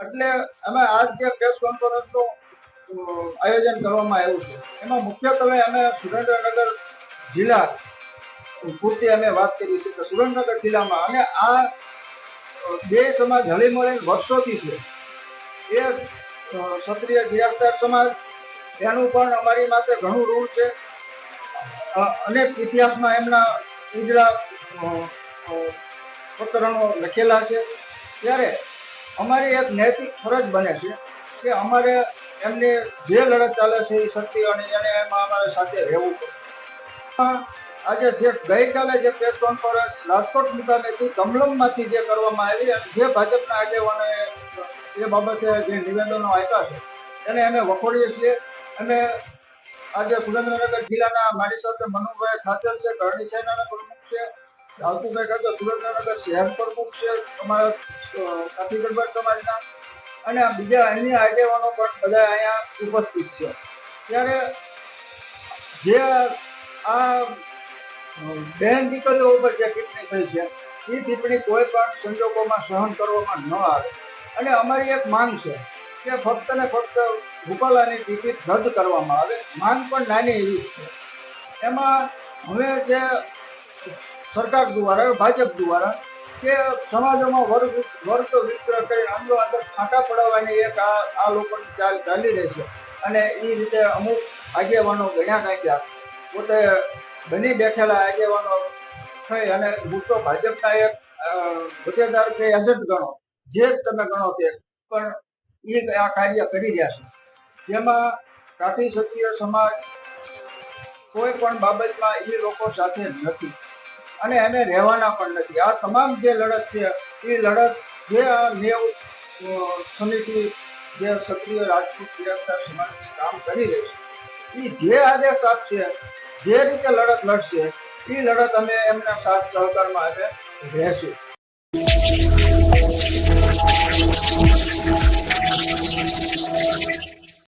એટલે અમે આજ જે પ્રેસ કોન્ફરન્સનું આયોજન કરવામાં આવ્યું છે, એમાં મુખ્યત્વે અમે સુરેન્દ્રનગર જિલ્લા પૂરતી અમે વાત કરી છે કે સુરેન્દ્રનગર જિલ્લામાં અને આ બે સમાજ હળી વર્ષોથી છે. એ ક્ષત્રિય ગિરાસદાર સમાજ, એનું પણ અમારી માટે ઘણું ઋણ છે. અનેક ઇતિહાસમાં એમના ઉજળા પ્રકરણો લખેલા છે. ત્યારે અમારી એક નૈતિક ફરજ બને છે કે અમારે એમની જે લડત ચાલે છે એ ક્ષત્રિયોની એને એમાં અમારે સાથે રહેવું પડે. આજે જે ગઈકાલે જે પ્રેસ કોન્ફરન્સ રાજકોટ મુકામેથી કમલમમાંથી જે કરવામાં આવી અને જે ભાજપના આગેવાનોએ એ બાબતે જે નિવેદનો આપ્યા છે, એને અમે વખોડીએ છીએ. અને આજે સુરેન્દ્રનગર જિલ્લાના મારી સાથે મનુભાઈ ખાચર છે કરણી સેનાના પ્રમુખ છે આવતુભાઈ ખાચર સુરેન્દ્રનગર શહેર પ્રમુખ છે, અમારા કાઠી દરબાર સમાજના. અને બીજા અન્ય આગેવાનો પણ બધા અહીંયા ઉપસ્થિત છે. ત્યારે જે આ બહેન દીકરીઓ ઉપર જે ટિપ્પણી થઈ છે, એ ટિપ્પણી કોઈ પણ સંજોગોમાં સહન કરવામાં ન આવે. અને અમારી એક માંગ છે કે ફક્ત ને ફક્ત રૂપાલાની ટિકિટ રદ કરવામાં આવે. માંગ પણ નાની એવી જ છે. એમાં હવે જે સરકાર દ્વારા, ભાજપ દ્વારા કે સમાજોમાં વર્ગ વર્ગ વિગ્રહ કરી અંદર અંદર ફાંકા પડાવવાની એક આ આ લોકોની ચાલ ચાલી રહી છે. અને એ રીતે અમુક આગેવાનો ગણ્યા કાંખ્યા પોતે બની બેઠેલા આગેવાનો થઈ અને હું તો ભાજપના એક હોદ્દેદાર કે એજન્ટ ગણો, જે તમે ગણો તે, પણ એ આ કાર્ય કરી રહ્યા છે. જેમાં કાઠી ક્ષત્રિય સમાજ કોઈ પણ બાબતમાં એ લોકો સાથે નથી. અને એને રહેવાના પણ નથી. આ તમામ જે લડત છે, એ લડત જે આ નેવ સમિતિ જે ક્ષત્રિય રાજપૂત ગિરફતાર સમાજની કામ કરી રહી છે એ જે આદેશ આપશે, જે રીતે લડત લડશે એ લડત અમે એમના સાથ સહકારમાં અમે રહેશું.